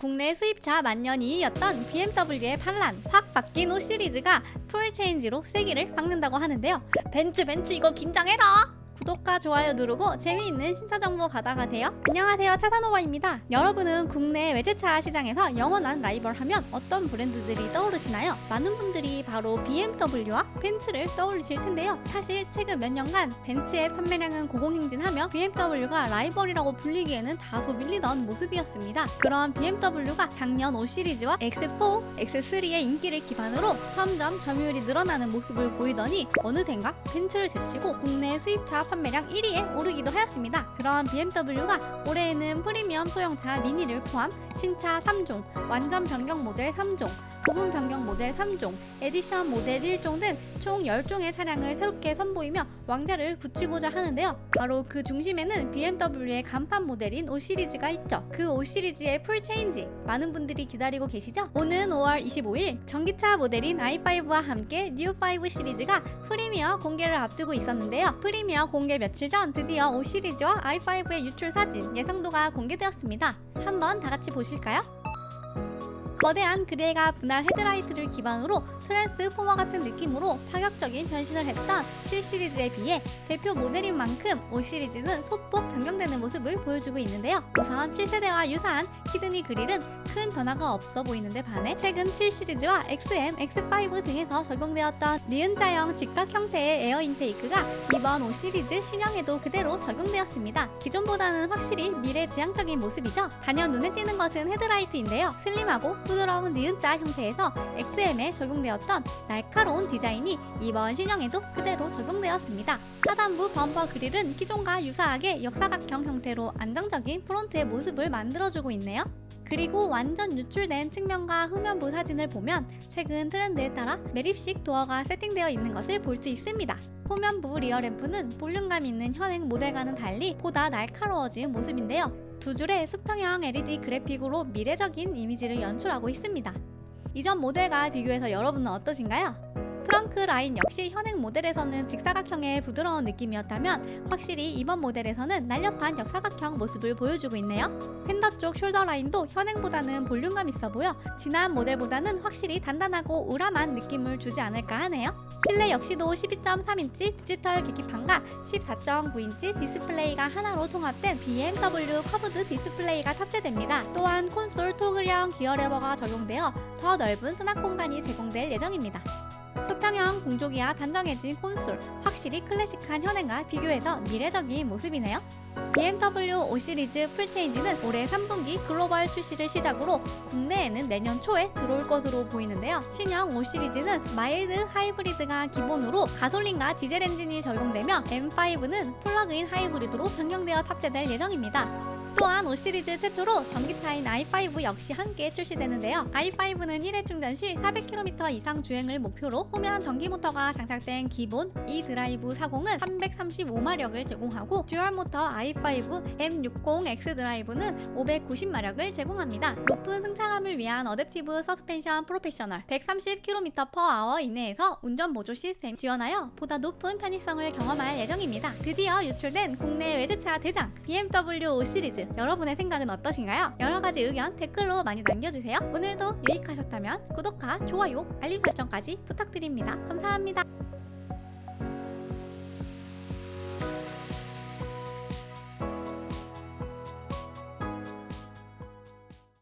국내 수입차 만년 2위였던 BMW의 반란 확 바뀐 5 시리즈가 풀 체인지로 세기를 박는다고 하는데요. 벤츠 벤츠 이거 긴장해라. 구독과 좋아요 누르고 재미있는 신차 정보 받아가세요. 안녕하세요 차산오바입니다. 여러분은 국내 외제차 시장에서 영원한 라이벌 하면 어떤 브랜드들이 떠오르시나요? 많은 분들이 바로 BMW와 벤츠를 떠올리실 텐데요. 사실 최근 몇 년간 벤츠의 판매량은 고공행진하며 BMW가 라이벌이라고 불리기에는 다소 밀리던 모습이었습니다. 그런 BMW가 작년 5 시리즈와 X4, X3의 인기를 기반으로 점점 점유율이 늘어나는 모습을 보이더니 어느샌가 벤츠를 제치고 국내 수입차 판매량 1위에 오르기도 하였습니다. 그런 BMW가 올해에는 프리미엄 소형차 미니를 포함 신차 3종, 완전 변경 모델 3종, 부분 변경 모델 3종, 에디션 모델 1종 등 총 10종의 차량을 새롭게 선보이며 왕자를 붙이고자 하는데요. 바로 그 중심에는 BMW의 간판 모델인 5 시리즈가 있죠. 그 5 시리즈의 풀 체인지 많은 분들이 기다리고 계시죠? 오는 5월 25일 전기차 모델인 i5와 함께 뉴5 시리즈가 프리미어 공개를 앞두고 있었는데요. 프리미어 공개 며칠 전 드디어 5 시리즈와 i5의 유출 사진 예상도가 공개되었습니다. 한번 다 같이 보실까요? 거대한 그레이가 분할 헤드라이트를 기반으로 트랜스포머 같은 느낌으로 파격적인 변신을 했던 7 시리즈에 비해 대표 모델인 만큼 5 시리즈는 소폭 변경되는 모습을 보여주고 있는데요. 우선 7세대와 유사한 키드니 그릴은 큰 변화가 없어 보이는데 반해 최근 7 시리즈와 XM, X5 등에서 적용되었던 니은자형 직각 형태의 에어 인테이크가 이번 5 시리즈 신형에도 그대로 적용되었습니다. 기존보다는 확실히 미래지향적인 모습이죠. 단연 눈에 띄는 것은 헤드라이트인데요. 슬림하고 부드러운 니은자 형태에서 XM에 적용되었던 날카로운 디자인이 이번 신형에도 그대로 적용되었습니다. 하단부 범퍼 그릴은 기존과 유사하게 역사각형 형태로 안정적인 프론트의 모습을 만들어주고 있네요. 그리고 완전 유출된 측면과 후면부 사진을 보면 최근 트렌드에 따라 매립식 도어가 세팅되어 있는 것을 볼 수 있습니다. 후면부 리어램프는 볼륨감 있는 현행 모델과는 달리 보다 날카로워진 모습인데요. 두 줄의 수평형 LED 그래픽으로 미래적인 이미지를 연출하고 있습니다. 이전 모델과 비교해서 여러분은 어떠신가요? 트렁크 라인 역시 현행 모델에서는 직사각형의 부드러운 느낌이었다면 확실히 이번 모델에서는 날렵한 역사각형 모습을 보여주고 있네요. 팬더 쪽 숄더 라인도 현행보다는 볼륨감 있어 보여 지난 모델보다는 확실히 단단하고 우람한 느낌을 주지 않을까 하네요. 실내 역시도 12.3인치 디지털 계기판과 14.9인치 디스플레이가 하나로 통합된 BMW 커브드 디스플레이가 탑재됩니다. 또한 콘솔 토글형 기어 레버가 적용되어 더 넓은 수납 공간이 제공될 예정입니다. 수평형 공조기와 단정해진 콘솔, 확실히 클래식한 현행과 비교해서 미래적인 모습이네요. BMW 5 시리즈 풀체인지는 올해 3분기 글로벌 출시를 시작으로 국내에는 내년 초에 들어올 것으로 보이는데요. 신형 5 시리즈는 마일드 하이브리드가 기본으로 가솔린과 디젤 엔진이 적용되며 M5는 플러그인 하이브리드로 변경되어 탑재될 예정입니다. 또한 5 시리즈 최초로 전기차인 i5 역시 함께 출시되는데요. i5는 1회 충전 시 400km 이상 주행을 목표로 후면 전기 모터가 장착된 기본 e 드라이브 40은 335마력을 제공하고 듀얼 모터 i5 M60X 드라이브는 590마력을 제공합니다. 높은 승차감을 위한 어댑티브 서스펜션 프로페셔널 130km/h 이내에서 운전 보조 시스템 지원하여 보다 높은 편의성을 경험할 예정입니다. 드디어 유출된 국내 외제차 대장 BMW 5 시리 즈 여러분의 생각은 어떠신가요? 여러 가지 의견 댓글로 많이 남겨주세요. 오늘도 유익하셨다면 구독과 좋아요, 알림 설정까지 부탁드립니다. 감사합니다.